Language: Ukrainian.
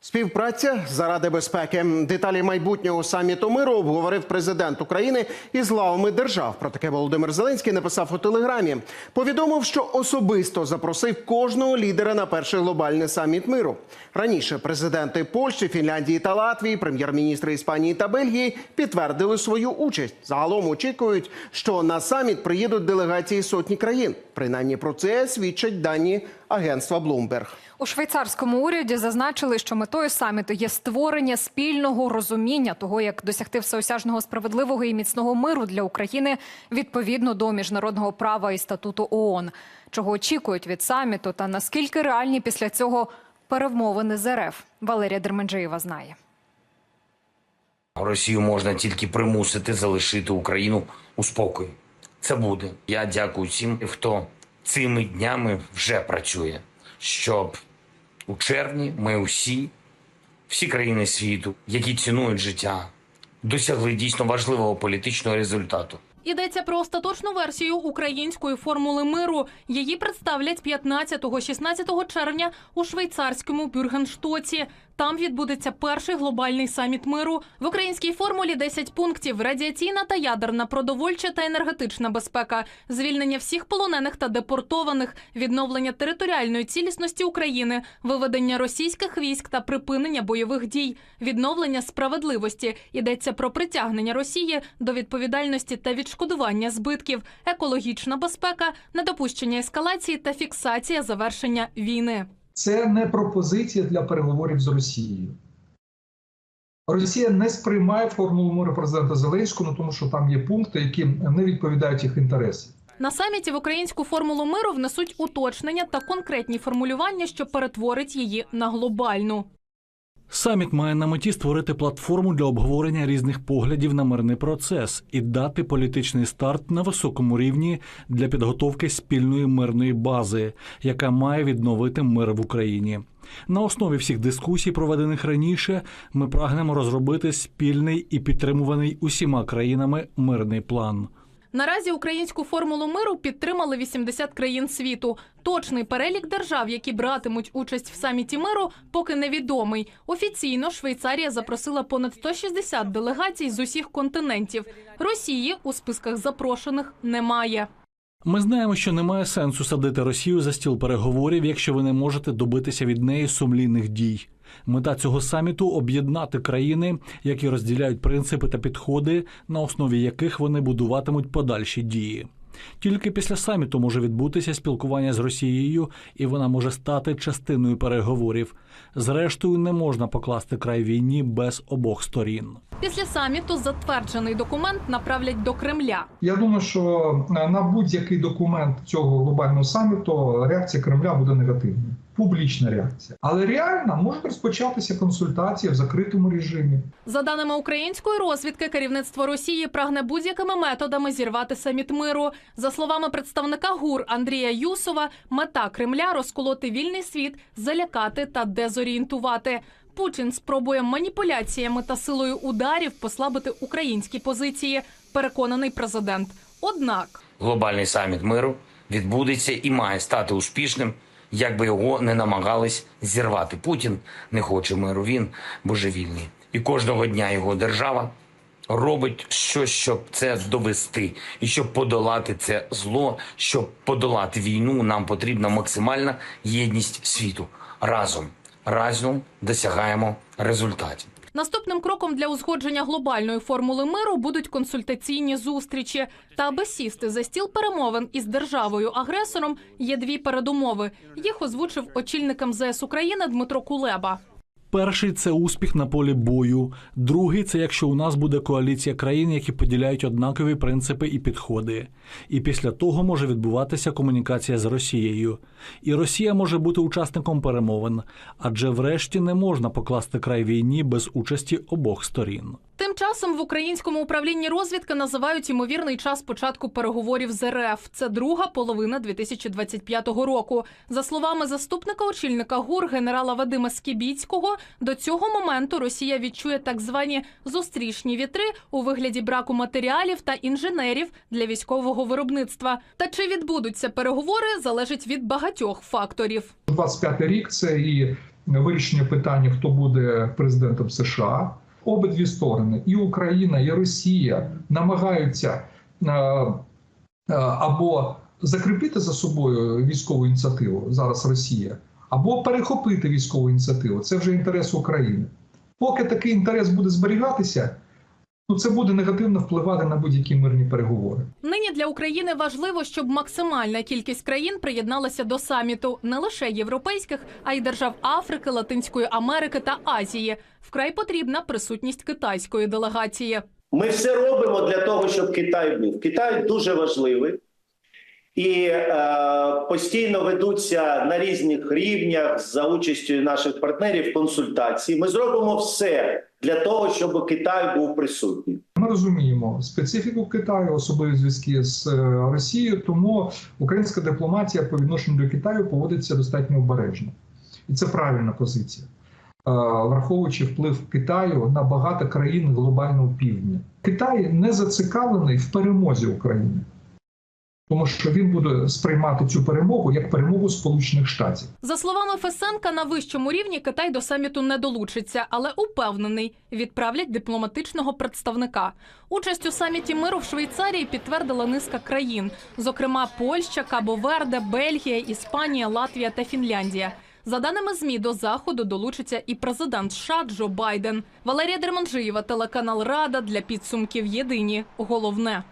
Співпраця заради безпеки. Деталі майбутнього саміту миру обговорив президент України із главами держав. Про таке Володимир Зеленський написав у телеграмі. Повідомив, що особисто запросив кожного лідера на перший глобальний саміт миру. Раніше президенти Польщі, Фінляндії та Латвії, прем'єр-міністри Іспанії та Бельгії підтвердили свою участь. Загалом очікують, що на саміт приїдуть делегації сотні країн. Принаймні про це свідчать дані агентства Bloomberg. У швейцарському уряді зазначили, що метою саміту є створення спільного розуміння того, як досягти всеосяжного справедливого і міцного миру для України відповідно до міжнародного права і статуту ООН. Чого очікують від саміту та наскільки реальні після цього перемовини з РФ? Валерія Дерменджеєва знає. Росію можна тільки примусити залишити Україну у спокої. Це буде. Я дякую всім, хто цими днями вже працює, щоб у червні ми усі, всі країни світу, які цінують життя, досягли дійсно важливого політичного результату. Йдеться про остаточну версію української формули миру. Її представлять 15-16 червня у швейцарському Бюргенштоці. Там відбудеться перший глобальний саміт миру. В українській формулі 10 пунктів: радіаційна та ядерна, продовольча та енергетична безпека, звільнення всіх полонених та депортованих, відновлення територіальної цілісності України, виведення російських військ та припинення бойових дій, відновлення справедливості. Йдеться про притягнення Росії до відповідальності та відшкодування збитків, екологічна безпека, недопущення ескалації та фіксація завершення війни. Це не пропозиція для переговорів з Росією. Росія не сприймає формулу миру президента Зеленського, тому що там є пункти, які не відповідають їх інтересам. На саміті в українську формулу миру внесуть уточнення та конкретні формулювання, що перетворить її на глобальну. Саміт має на меті створити платформу для обговорення різних поглядів на мирний процес і дати політичний старт на високому рівні для підготовки спільної мирної бази, яка має відновити мир в Україні. На основі всіх дискусій, проведених раніше, ми прагнемо розробити спільний і підтримуваний усіма країнами мирний план. Наразі українську формулу миру підтримали 80 країн світу. Точний перелік держав, які братимуть участь в саміті миру, поки невідомий. Офіційно Швейцарія запросила понад 160 делегацій з усіх континентів. Росії у списках запрошених немає. Ми знаємо, що немає сенсу садити Росію за стіл переговорів, якщо ви не можете добитися від неї сумлінних дій. Мета цього саміту об'єднати країни, які розділяють принципи та підходи, на основі яких вони будуватимуть подальші дії. Тільки після саміту може відбутися спілкування з Росією, і вона може стати частиною переговорів. Зрештою, не можна покласти край війні без обох сторін. Після саміту затверджений документ направлять до Кремля. Я думаю, що на будь-який документ цього глобального саміту реакція Кремля буде негативною. Публічна реакція. Але реально можуть розпочатися консультації в закритому режимі. За даними української розвідки, керівництво Росії прагне будь-якими методами зірвати саміт миру. За словами представника ГУР Андрія Юсова, мета Кремля розколоти вільний світ, залякати та дезорієнтувати. Путін спробує маніпуляціями та силою ударів послабити українські позиції. Переконаний президент. Однак Глобальний саміт миру відбудеться і має стати успішним, як би його не намагались зірвати. Путін не хоче миру, він божевільний. І кожного дня його держава робить щось, щоб це довести, і щоб подолати це зло, щоб подолати війну, нам потрібна максимальна єдність світу. Разом, разом досягаємо результатів. Наступним кроком для узгодження глобальної формули миру будуть консультаційні зустрічі. Та аби сісти за стіл перемовин із державою-агресором є дві передумови. Їх озвучив очільник МЗС України Дмитро Кулеба. Перший це успіх на полі бою. Другий це якщо у нас буде коаліція країн, які поділяють однакові принципи і підходи. І після того може відбуватися комунікація з Росією. І Росія може бути учасником перемовин, адже врешті не можна покласти край війні без участі обох сторін. Тим часом в українському управлінні розвідки називають ймовірний час початку переговорів з РФ. Це друга половина 2025 року. За словами заступника очільника ГУР генерала Вадима Скібіцького, до цього моменту Росія відчує так звані зустрічні вітри у вигляді браку матеріалів та інженерів для військового виробництва. Та чи відбудуться переговори, залежить від багатьох факторів. 25 рік це і вирішення питання, хто буде президентом США. Обидві сторони, і Україна, і Росія намагаються е, е, або закріпити за собою військову ініціативу зараз Росія, або перехопити військову ініціативу. Це вже інтерес України. Поки такий інтерес буде зберігатися, ну це буде негативно впливати на будь-які мирні переговори. Нині для України важливо, щоб максимальна кількість країн приєдналася до саміту не лише європейських, а й держав Африки, Латинської Америки та Азії. Вкрай потрібна присутність китайської делегації. Ми все робимо для того, щоб Китай був. Китай дуже важливий і е, постійно ведуться на різних рівнях за участю наших партнерів консультації. Ми зробимо все для того, щоб Китай був присутній. Ми розуміємо специфіку Китаю, особливі зв'язки з е, Росією, тому українська дипломатія по відношенню до Китаю поводиться достатньо обережно, і це правильна позиція, Е, враховуючи вплив Китаю на багато країн глобального півдня. Китай не зацікавлений в перемозі України, тому що він буде сприймати цю перемогу як перемогу Сполучених Штатів. За словами Фесенка, на вищому рівні Китай до саміту не долучиться, але упевнений, відправлять дипломатичного представника. Участь у саміті миру в Швейцарії підтвердила низка країн, зокрема Польща, Кабо-Верде, Бельгія, Іспанія, Латвія та Фінляндія. За даними змі, до заходу долучиться і президент США Джо Байден. Валерія Дерманжиєва, телеканал Рада для підсумків. Єдині головне.